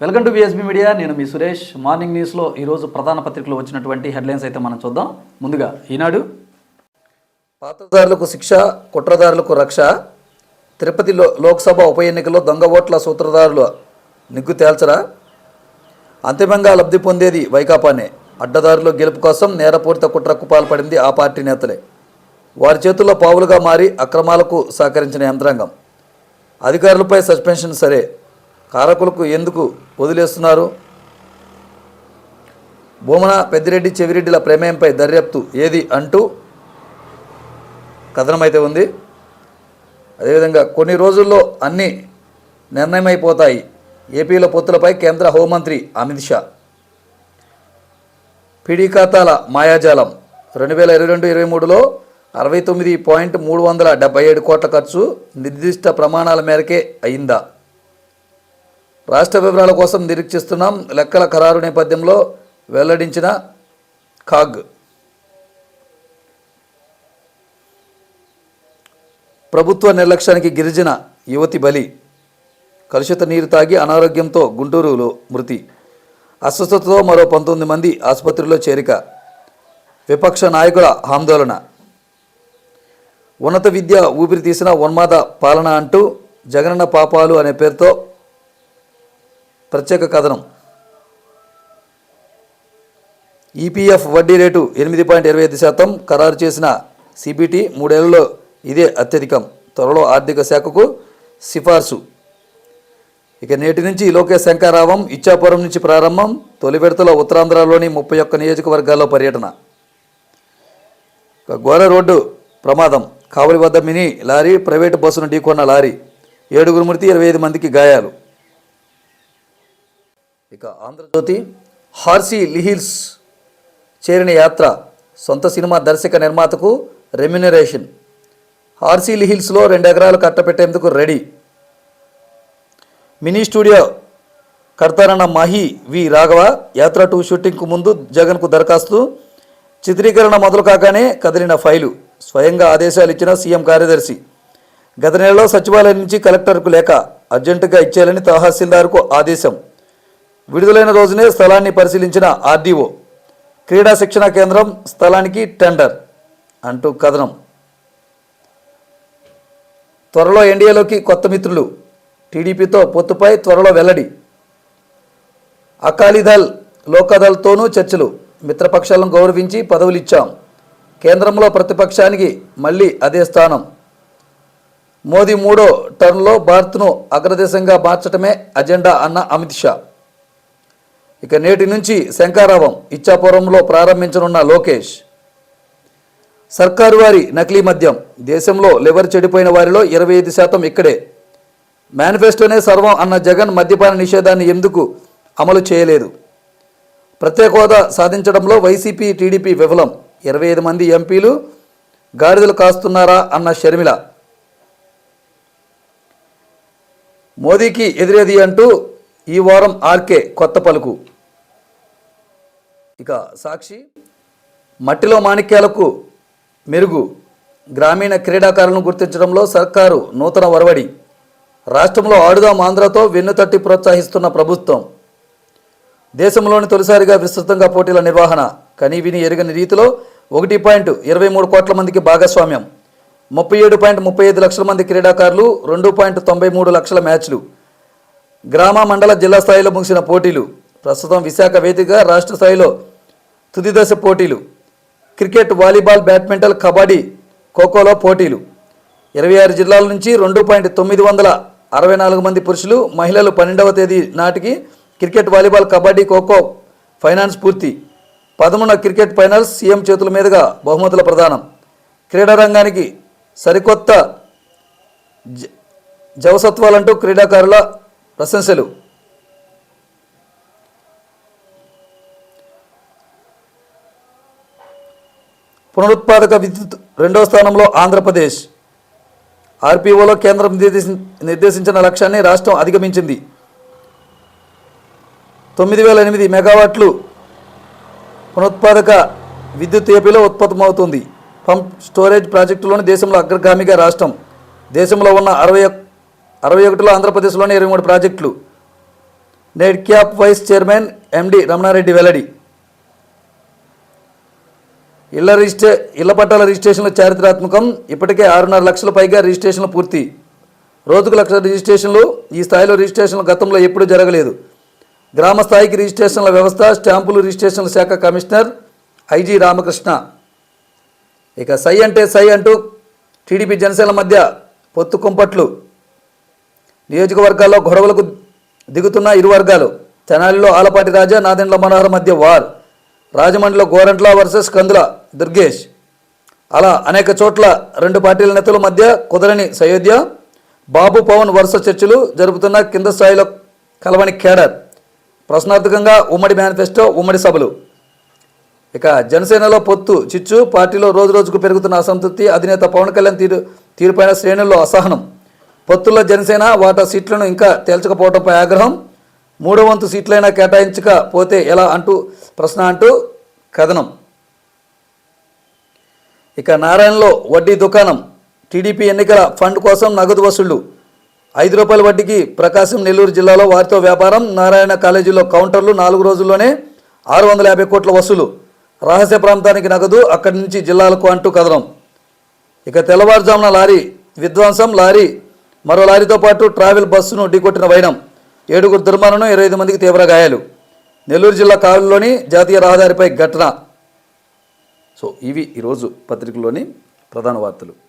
Welcome to బిఎస్బీ media నేను మీ Suresh. Morning న్యూస్లో ఈరోజు ప్రధాన పత్రికలో వచ్చినటువంటి హెడ్లైన్స్ అయితే మనం చూద్దాం. ముందుగా ఈనాడు పాత్రదారులకు శిక్ష కుట్రదారులకు రక్ష తిరుపతిలో లోక్సభ ఉప ఎన్నికల్లో దొంగ ఓట్ల సూత్రధారుల నిగ్గు తేల్చరా? అంతిమంగా లబ్ధి పొందేది వైకాపానే. అడ్డదారులు గెలుపు కోసం నేరపూరిత కుట్రకు పాల్పడింది ఆ పార్టీ నేతలే. వారి చేతుల్లో పావులుగా మారి అక్రమాలకు సహకరించిన యంత్రాంగం. అధికారులపై సస్పెన్షన్ సరే. కారకులకు ఎందుకు వదిలేస్తున్నారు? భూమన పెద్దిరెడ్డి చెవిరెడ్డిల ప్రమేయంపై దర్యాప్తు ఏది అంటూ కథనమైతే ఉంది. అదేవిధంగా కొన్ని రోజుల్లో అన్నీ నిర్ణయమైపోతాయి. ఏపీలో పొత్తులపై కేంద్ర హోంమంత్రి అమిత్ షా. పిడి ఖాతాల మాయాజాలం. రెండు వేల ఇరవై రెండు ఇరవై మూడులో అరవై తొమ్మిది పాయింట్ మూడు వందల డెబ్బై ఏడు కోట్ల ఖర్చు నిర్దిష్ట ప్రమాణాల మేరకే అయిందా? రాష్ట్ర వివరాల కోసం నిరీక్షిస్తున్నాం. లెక్కల ఖరారు నేపథ్యంలో వెల్లడించిన కాగ్ ప్రభుత్వ నిర్లక్ష్యానికి గిరిజన యువతి బలి. కలుషిత నీరు తాగి అనారోగ్యంతో గుంటూరులో మృతి. అస్వస్థతతో మరో పంతొమ్మిది మంది ఆసుపత్రిలో చేరిక. విపక్ష నాయకుల ఆందోళన. ఉన్నత విద్య ఊపిరి తీసిన ఉన్మాద పాలన అంటూ జగనన్న పాపాలు అనే పేరుతో ప్రత్యేక కథనం. ఈపీఎఫ్ వడ్డీ రేటు ఎనిమిది పాయింట్ ఇరవై ఐదు శాతం. ఖరారు చేసిన సిబిటి మూడేళ్ళలో ఇదే అత్యధికం. త్వరలో ఆర్థిక శాఖకు సిఫార్సు. ఇక నేటి నుంచి లోకేష్ శంకారావం ఇచ్చాపురం నుంచి ప్రారంభం తొలి విడతలో ఉత్తరాంధ్రలోని ముప్పై ఒక్క నియోజకవర్గాల్లో పర్యటన. ఘోర రోడ్డు ప్రమాదం. కావలి వద్ద మినీ లారీ ప్రైవేటు బస్సును ఢీకొన్న లారీ. ఏడుగురు మృతి ఇరవై ఐదు మందికి గాయాలు. ఇక ఆంధ్రజ్యోతి హార్సీ లిహిల్స్ చేరిన యాత్ర సొంత సినిమా దర్శక నిర్మాతకు రెమ్యునరేషన్. హార్సీ లిహిల్స్లో రెండు ఎకరాలు కట్టపెట్టేందుకు రెడీ. మినీ స్టూడియో కడతారన్న మహి వి రాఘవ యాత్ర టూ షూటింగ్కు ముందు జగన్కు దరఖాస్తు. చిత్రీకరణ మొదలు కాగానే కదిలిన ఫైలు. స్వయంగా ఆదేశాలు ఇచ్చిన సీఎం కార్యదర్శి. గత నెలలో సచివాలయం నుంచి కలెక్టర్కు లేక అర్జెంటుగా ఇచ్చేయాలని తహసీల్దార్కు ఆదేశం. విడుదలైన రోజునే స్థలాన్ని పరిశీలించిన ఆర్డీఓ క్రీడా శిక్షణ కేంద్రం స్థలానికి టెండర్ అంటూ కథనం. త్వరలో ఎన్డీఏలోకి కొత్త మిత్రులు టీడీపీతో పొత్తుపై త్వరలో వెల్లడి. అకాలీదల్ లోకదల్తోనూ చర్చలు. మిత్రపక్షాలను గౌరవించి పదవులు ఇచ్చాం కేంద్రంలో ప్రతిపక్షానికి మళ్ళీ అదే స్థానం. మోదీ మూడో టర్న్లో భారత్ను అగ్రదేశంగా మార్చటమే అజెండా అన్న అమిత్ షా. ఇక నేటి నుంచి శంకారావం ఇచ్చాపురంలో ప్రారంభించనున్న లోకేష్. సర్కారు వారి నకిలీ మద్యం దేశంలో లివర్ చెడిపోయిన వారిలో ఇరవై ఐదు శాతం ఇక్కడే. మేనిఫెస్టోనే సర్వం అన్న జగన్ మద్యపాన నిషేధాన్ని ఎందుకు అమలు చేయలేదు? ప్రత్యేక హోదా సాధించడంలో వైసీపీ టీడీపీ విఫలం. ఇరవై ఐదు మంది ఎంపీలు గాడిదలు కాస్తున్నారా అన్న షర్మిల. మోదీకి ఎదురేది అంటూ ఈ వారం ఆర్కే కొత్త పలుకు. ఇక సాక్షి మట్టిలో మాణిక్యాలకు మెరుగు. గ్రామీణ క్రీడాకారులను గుర్తించడంలో సర్కారు నూతన ఒరవడి రాష్ట్రంలో ఆడుదాం ఆంధ్రతో వెన్నుతట్టి ప్రోత్సహిస్తున్న ప్రభుత్వం. దేశంలోని తొలిసారిగా విస్తృతంగా పోటీల నిర్వహణ. కనీవిని ఎరుగని రీతిలో ఒకటి పాయింట్ ఇరవై మూడు కోట్ల మందికి భాగస్వామ్యం. ముప్పై ఏడు పాయింట్ ముప్పై ఐదు లక్షల మంది క్రీడాకారులు రెండు పాయింట్ తొంభై మూడు లక్షల మ్యాచ్లు. గ్రామ మండల జిల్లా స్థాయిలో ముగిసిన పోటీలు ప్రస్తుతం విశాఖ వేదికగా రాష్ట్ర స్థాయిలో తుది దశ పోటీలు క్రికెట్ వాలీబాల్ బ్యాడ్మింటన్ కబడ్డీ ఖోఖోలో పోటీలు. ఇరవై ఆరు జిల్లాల నుంచి రెండు పాయింట్ తొమ్మిది వందల అరవై నాలుగు మంది పురుషులు మహిళలు పన్నెండవ తేదీ నాటికి cricket volleyball kabaddi kho kho finals పూర్తి. పదమూడు క్రికెట్ ఫైనల్స్ సీఎం చేతుల మీదుగా బహుమతుల ప్రదానం. క్రీడారంగానికి సరికొత్త జ- జవసత్వాలంటూ క్రీడాకారుల ప్రశంసలు. పునరుత్పాదక విద్యుత్ రెండవ స్థానంలో ఆంధ్రప్రదేశ్. ఆర్పీఓలో కేంద్రం నిర్దేశి నిర్దేశించిన లక్ష్యాన్ని రాష్ట్రం అధిగమించింది. తొమ్మిది వేల ఎనిమిది మెగావాట్లు పునరుత్పాదక విద్యుత్ ఏపీలో ఉత్పత్తమవుతుంది పంప్ స్టోరేజ్ ప్రాజెక్టులోని దేశంలో అగ్రగామిగా రాష్ట్రం. దేశంలో ఉన్న అరవై అరవై ఒకటిలో ఆంధ్రప్రదేశ్లోని ఇరవై మూడు ప్రాజెక్టులు. NEDCAP vice chairman MD Ramana Reddy వెల్లడి. ఇళ్ళ రిజిస్ట్రే ఇళ్ళ పట్టాల రిజిస్ట్రేషన్ల చారిత్రాత్మకం. ఇప్పటికే ఆరున్నర లక్షల పైగా రిజిస్ట్రేషన్లు పూర్తి. రోజుకు లక్ష రిజిస్ట్రేషన్లు. ఈ స్థాయిలో రిజిస్ట్రేషన్లు గతంలో ఎప్పుడూ జరగలేదు. గ్రామ స్థాయికి రిజిస్ట్రేషన్ల వ్యవస్థ స్టాంపులు రిజిస్ట్రేషన్ల శాఖ కమిషనర్ ఐజీ రామకృష్ణ. ఇక సై అంటే సై అంటూ టీడీపీ జనసేన మధ్య పొత్తు కుంపట్లు. నియోజకవర్గాల్లో గొడవలకు దిగుతున్న ఇరు వర్గాలు తెనాలిలో ఆలపాటి రాజా నాదెండ్ల మనోహర్ మధ్య వార్ రాజమండ్రిలో గోరంట్ల వర్సెస్ కందుల దుర్గేష్. అలా అనేక చోట్ల రెండు పార్టీల నేతల మధ్య కుదరని సయోధ్య బాబు పవన్ వరుస చర్చలు జరుపుతున్న కింద స్థాయిలో కలవని కేడర్ ప్రశ్నార్థకంగా ఉమ్మడి మేనిఫెస్టో ఉమ్మడి సభలు. ఇక జనసేనలో పొత్తు చిచ్చు పార్టీలో రోజు రోజుకు పెరుగుతున్న అసంతృప్తి అధినేత పవన్ కళ్యాణ్ తీరు తీరుపైన శ్రేణుల్లో అసహనం. పొత్తుల్లో జనసేన వాటా సీట్లను ఇంకా తేల్చకపోవడంపై ఆగ్రహం. మూడో వంతు సీట్లైనా కేటాయించకపోతే ఎలా అంటూ ప్రశ్న అంటూ కథనం. ఇక నారాయణలో వడ్డీ దుకాణం. టీడీపీ ఎన్నికల ఫండ్ కోసం నగదు వసూళ్ళు. ఐదు రూపాయల వడ్డీకి ప్రకాశం నెల్లూరు జిల్లాలో వారితో వ్యాపారం. నారాయణ కాలేజీలో కౌంటర్లు నాలుగు రోజుల్లోనే ఆరు వందల యాభై కోట్ల వసూలు. రహస్య ప్రాంతానికి నగదు అక్కడి నుంచి జిల్లాలకు అంటూ కథనం. ఇక తెల్లవారుజామున లారీ విధ్వంసం. లారీ మరో లారీతో పాటు ట్రావెల్ బస్సును ఢీకొట్టిన వైనం. ఏడుగురు దుర్మరణం ఇరవై ఐదు మందికి తీవ్ర గాయాలు. నెల్లూరు జిల్లా కావలిలోని జాతీయ రహదారిపై ఘటన. సో ఇవి ఈరోజు పత్రికలోని ప్రధాన వార్తలు.